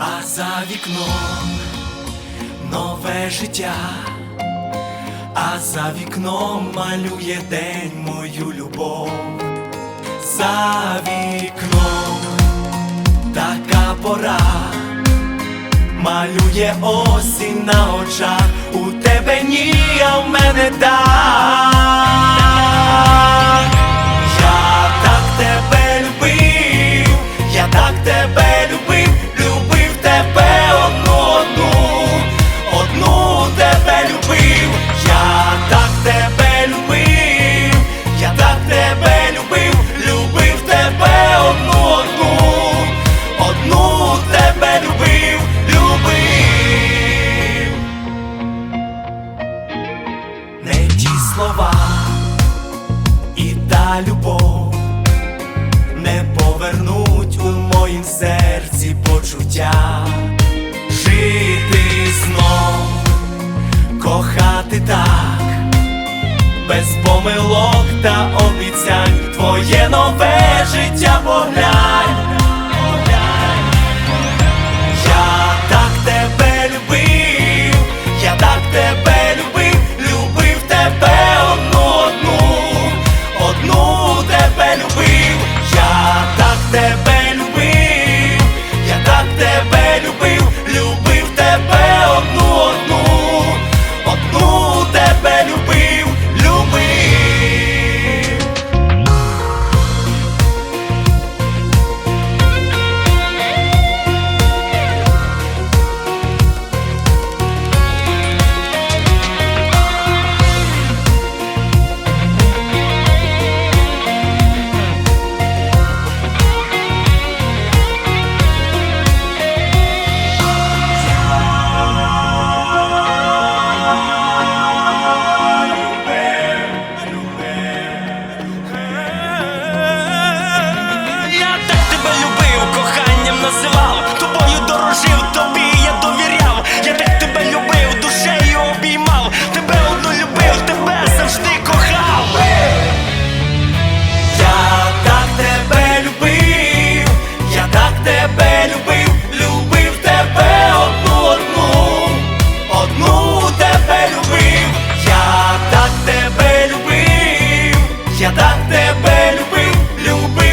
А за вікном нове життя, а за вікном малює день мою любов, за вікном така пора, малює осінь на очах, у тебе ні, а в мене так. Любов не повернуть у моїм серці почуття, жити знов, кохати так, без помилок та обіцянь, твоє нове життя поглянь. Називав, тобою дорожив, тобі я довіряв. Я так тебе любив, душею обіймав, тебе одну любив, тебе завжди кохав. Я так тебе любив, я так тебе любив, любив тебе одну, одну, одну тебе любив, я так тебе любив, я так тебе любив, любив